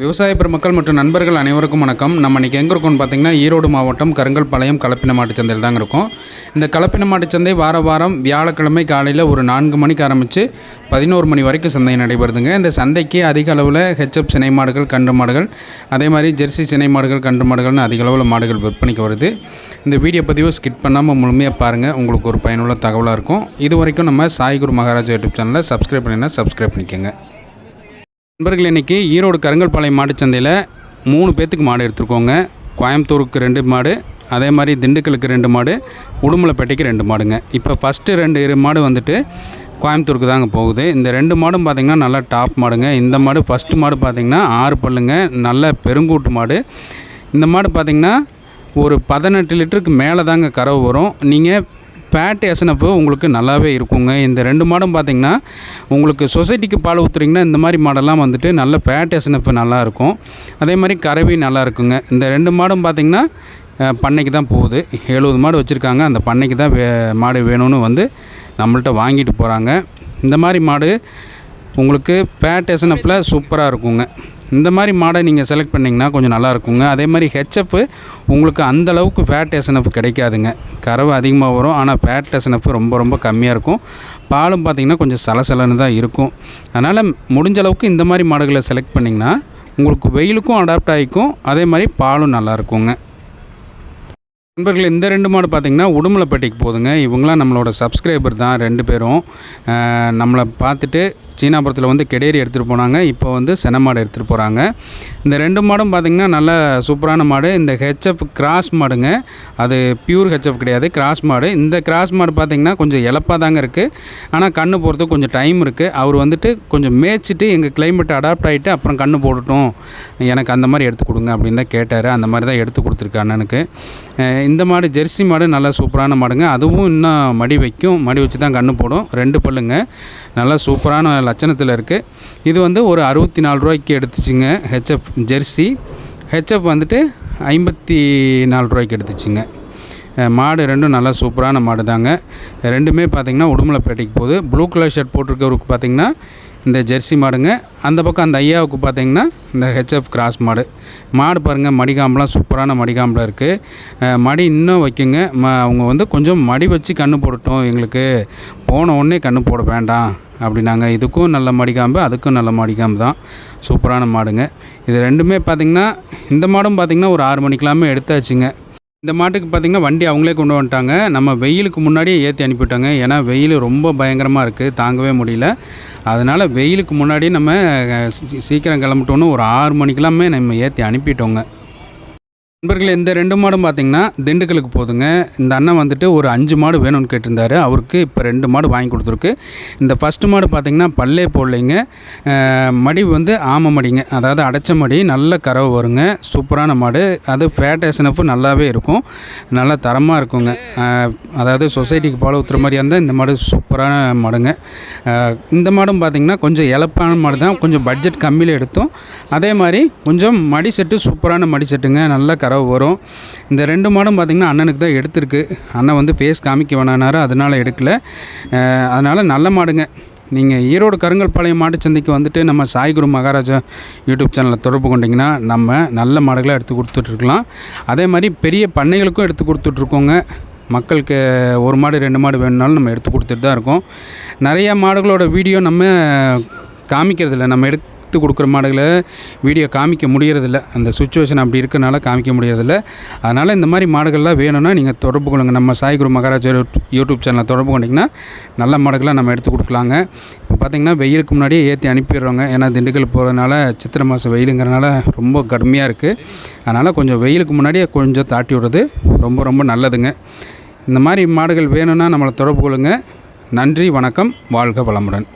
விவசாய பெருமக்கள் மற்றும் நண்பர்கள் அனைவருக்கும் வணக்கம். நம்ம இன்றைக்கி எங்கே இருக்கோம்னு பார்த்தீங்கன்னா ஈரோடு மாவட்டம் கருங்கல்பாளையம் கலப்பின மாட்டுச்சந்தையில் தாங்க இருக்கும். இந்த கலப்பின மாட்டுச்சந்தை வார வாரம் வியாழக்கிழமை காலையில் ஒரு நான்கு மணிக்கு ஆரம்பித்து பதினோரு மணி வரைக்கும் சந்தை நடைபெறுதுங்க. இந்த சந்தைக்கு அதிக அளவில் ஹெச்எப் சினை மாடுகள் கன்று மாடுகள் அதே மாதிரி ஜெர்சி சினை மாடுகள் கன்று மாடுகள்னு அதிக அளவில் மாடுகள் விற்பனைக்கு வருது. இந்த வீடியோ பதிவை ஸ்கிப் பண்ணாமல் முழுமையாக பாருங்கள் உங்களுக்கு ஒரு பயனுள்ள தகவலாக இருக்கும். இது வரைக்கும் நம்ம சாய்குரு மகாராஜா யூடியூப் சேனலை சப்ஸ்கிரைப் பண்ணினா சப்ஸ்கிரைப் பண்ணிக்கோங்க. நண்பர்கள் இன்றைக்கி ஈரோடு கருங்கல்பாளையம் மாட்டுச்சந்தையில் மூணு பேர்த்துக்கு மாடு எடுத்துருக்கோங்க. கோயம்புத்தூருக்கு ரெண்டு மாடு அதே மாதிரி திண்டுக்கலுக்கு ரெண்டு மாடு உடுமலைப்பேட்டைக்கு ரெண்டு மாடுங்க. இப்போ ஃபஸ்ட்டு ரெண்டு இரு மாடு வந்துட்டு கோயம்புத்தூருக்கு தாங்க போகுது. இந்த ரெண்டு மாடும் பார்த்திங்கன்னா நல்லா டாப் மாடுங்க. இந்த மாடு ஃபஸ்ட்டு மாடு பார்த்திங்கன்னா ஆறு பல்லுங்க. நல்ல பெருங்கூட்டு மாடு. இந்த மாடு பார்த்திங்கன்னா ஒரு பதினெட்டு லிட்டருக்கு மேலே தாங்க கறவை வரும். நீங்கள் ஃபேட் எசனப்பு உங்களுக்கு நல்லாவே இருக்குங்க. இந்த ரெண்டு மாடும் பார்த்தீங்கன்னா உங்களுக்கு சொசைட்டிக்கு பால் ஊற்றுறீங்கன்னா இந்த மாதிரி மாடெல்லாம் வந்துட்டு நல்ல ஃபேட் எசனப்பு நல்லாயிருக்கும் அதே மாதிரி கறவி நல்லா இருக்குங்க. இந்த ரெண்டு மாடும் பார்த்திங்கன்னா பண்ணைக்கு தான் போகுது. எழுபது மாடு வச்சுருக்காங்க. அந்த பண்ணைக்கு தான் வே மாடு வேணும்னு வந்து நம்மள்ட்ட வாங்கிட்டு போகிறாங்க இந்த மாதிரி மாடு உங்களுக்கு ஃபேட் எசனப்பில் சூப்பராக இருக்குங்க. இந்த மாதிரி மாடை நீங்கள் செலக்ட் பண்ணிங்கன்னா கொஞ்சம் நல்லா இருக்குங்க. அதே மாதிரி ஹெச்எஃப் உங்களுக்கு அந்த அளவுக்கு ஃபேட் எஸ்என்எஃப் கிடைக்காதுங்க. கறவை அதிகமாக வரும். ஆனால் ஃபேட் எஸ்என்எஃப் ரொம்ப ரொம்ப கம்மியாக இருக்கும். பாலும் பார்த்திங்கன்னா கொஞ்சம் சலசலன்னு தான் இருக்கும். அதனால் முடிஞ்ச அளவுக்கு இந்த மாதிரி மாடுகளை செலக்ட் பண்ணிங்கன்னா உங்களுக்கு வெயிலுக்கும் அடாப்ட் ஆகிக்கும். அதே மாதிரி பாலும் நல்லா இருக்குங்க. நண்பர்கள் இந்த ரெண்டு மாடு பார்த்திங்கன்னா உடுமலைப்பேட்டைக்கு போதுங்க இவங்களாம் நம்மளோட சப்ஸ்கிரைபர் தான் ரெண்டு பேரும். நம்மளை பார்த்துட்டு சீனாபுரத்தில் வந்து கெடேரி எடுத்துகிட்டு போனாங்க. இப்போ வந்து சென மாடு எடுத்துகிட்டு போகிறாங்க இந்த ரெண்டு மாடும் பார்த்திங்கன்னா நல்ல சூப்பரான மாடு. இந்த ஹெச்எஃப் கிராஸ் மாடுங்க. அது பியூர் ஹெச்எஃப் கிடையாது கிராஸ் மாடு. இந்த கிராஸ் மாடு பார்த்திங்கன்னா கொஞ்சம் இழப்பாக தாங்க இருக்குது ஆனால் கண்ணு போகிறதுக்கு கொஞ்சம் டைம் இருக்குது அவர் வந்துட்டு கொஞ்சம் மேய்ச்சிட்டு எங்கள் கிளைமேட் அடாப்ட் ஆகிட்டு அப்புறம் கண்ணு போட்டுட்டோம் எனக்கு அந்த மாதிரி எடுத்து கொடுங்க அப்படின்னு தான் கேட்டார். அந்த மாதிரி தான் எடுத்து கொடுத்துருக்கு அண்ணனுக்கு. இந்த மாடு ஜெர்சி மாடு நல்லா சூப்பரான மாடுங்க. அதுவும் இன்னும் மடி வைக்கும். மடி வச்சு தான் கன்று போடும். ரெண்டு பல்லுங்க. நல்லா சூப்பரான லட்சணத்தில் இருக்குது இது வந்து ஒரு அறுபத்தி நாலு ரூபாய்க்கு எடுத்துச்சுங்க. HF Jersey. ஹெச்எஃப் வந்துட்டு ஐம்பத்தி நாலு ரூபாய்க்கு எடுத்துச்சுங்க. மாடு ரெண்டும் நல்லா சூப்பரான மாடு தாங்க ரெண்டுமே பார்த்திங்கன்னா உடுமலைப்பேட்டைக்கு போகுது. ப்ளூ கலர் ஷர்ட் போட்டிருக்கவருக்கு பார்த்திங்கன்னா இந்த ஜெர்சி மாடுங்க. அந்த பக்கம் அந்த ஐயாவுக்கு பார்த்தீங்கன்னா இந்த ஹெச்எஃப் கிராஸ் மாடு. மாடு பாருங்கள் மடிகாம்பெலாம் சூப்பரான மடிகாம்பில் இருக்குது மடி இன்னும் வைக்குங்க. ம அவங்க வந்து கொஞ்சம் மடி வச்சு கன்று போடட்டும். எங்களுக்கு போன உடனே கன்று போட வேண்டாம் அப்படின்னாங்க. இதுக்கும் நல்ல மடிக்காம்பு அதுக்கும் நல்ல மடிக்காம்பு தான். சூப்பரான மாடுங்க. இது ரெண்டுமே பார்த்திங்கன்னா இந்த மாடும் பார்த்திங்கன்னா ஒரு ஆறு மணிக்கெல்லாமே எடுத்தாச்சுங்க. இந்த மாட்டுக்கு பார்த்திங்கன்னா வண்டி அவங்களே கொண்டு வந்துட்டாங்க. நம்ம வெயிலுக்கு முன்னாடியே ஏற்றி அனுப்பிவிட்டாங்க. ஏன்னா வெயில் ரொம்ப பயங்கரமாக இருக்குது தாங்கவே முடியல. அதனால் வெயிலுக்கு முன்னாடியே நம்ம சீக்கிரம் கிளம்பிட்டோன்னு ஒரு ஆறு மணிக்கெல்லாமே நம்ம ஏற்றி அனுப்பிட்டோங்க. நண்பர்களே இந்த ரெண்டு மாடும் பார்த்தீங்கன்னா திண்டுக்கலுக்கு போதுங்க. இந்த அண்ணன் வந்துட்டு ஒரு அஞ்சு மாடு வேணும்னு கேட்டிருந்தாரு. அவருக்கு இப்போ ரெண்டு மாடு வாங்கி கொடுத்துருக்கு. இந்த ஃபஸ்ட்டு மாடு பார்த்தீங்கன்னா பல்லே போடலைங்க. மடி வந்து ஆம மடிங்க. அதாவது அடைச்ச மடி நல்ல கறவை வருங்க. சூப்பரான மாடு. அது ஃபேட் எஸ்என்எஃப் நல்லாவே இருக்கும். நல்லா தரமாக இருக்குங்க. அதாவது சொசைட்டிக்கு பால் ஊற்றுற மாதிரியா இருந்தால் இந்த மாடு சூப்பரான மாடுங்க. இந்த மாடும் பார்த்திங்கன்னா கொஞ்சம் இழப்பான மாடு தான் கொஞ்சம் பட்ஜெட் கம்மியில் எடுத்தோம். அதே மாதிரி கொஞ்சம் மடி செட்டு சூப்பரான மடி செட்டுங்க. நல்லா தரவு வரும். இந்த ரெண்டு மாடும் பார்த்திங்கன்னா அண்ணனுக்கு தான் எடுத்திருக்கு. அண்ணன் வந்து பேஸ் காமிக்க வேணானாரு அதனால் எடுக்கல. அதனால் நல்ல மாடுங்க. நீங்கள் ஈரோடு கருங்கல்பாளையம் மாட்டுச்சந்தைக்கு வந்துட்டு நம்ம சாய்குரு மகாராஜா யூடியூப் சேனலை தொடர்பு கொண்டிங்கன்னா நம்ம நல்ல மாடுகளை எடுத்து கொடுத்துட்ருக்கலாம். அதே மாதிரி பெரிய பண்ணைகளுக்கும் எடுத்து கொடுத்துட்ருக்கோங்க. மக்களுக்கு ஒரு மாடு ரெண்டு மாடு வேணுனாலும் நம்ம எடுத்து கொடுத்துட்டு தான் இருக்கோம். நிறையா மாடுகளோட வீடியோ நம்ம காமிக்கிறதில்ல. நம்ம எடுத்து கொடுக்குற மாடுகளை வீடியோ காமிக்க முடியறதில்ல. அந்த சுச்சுவேஷன் அப்படி இருக்கனால காமிக்க முடியறதில்ல. அதனால் இந்த மாதிரி மாடுகள்லாம் வேணும்னா நீங்கள் தொடர்பு கொள்ளுங்க. நம்ம சாய்குரு மகாராஜா யூடியூப் சேனலை தொடர்பு கொண்டிங்கன்னா நல்ல மாடுகளாக நம்ம எடுத்து கொடுக்கலாங்க. இப்போ பார்த்திங்கன்னா வெயிலுக்கு முன்னாடியே ஏற்றி அனுப்பிடுறோங்க. ஏன்னா திண்டுக்கல் போகிறதுனால சித்திரை மாதம் வெயிலுங்கிறனால ரொம்ப கடுமையாக இருக்குது அதனால் கொஞ்சம் வெயிலுக்கு முன்னாடியே கொஞ்சம் தாட்டி விடுறது ரொம்ப ரொம்ப நல்லதுங்க. இந்த மாதிரி மாடுகள் வேணும்னா நம்மளை தொடர்பு கொள்ளுங்க. நன்றி வணக்கம். வாழ்க வளமுடன்.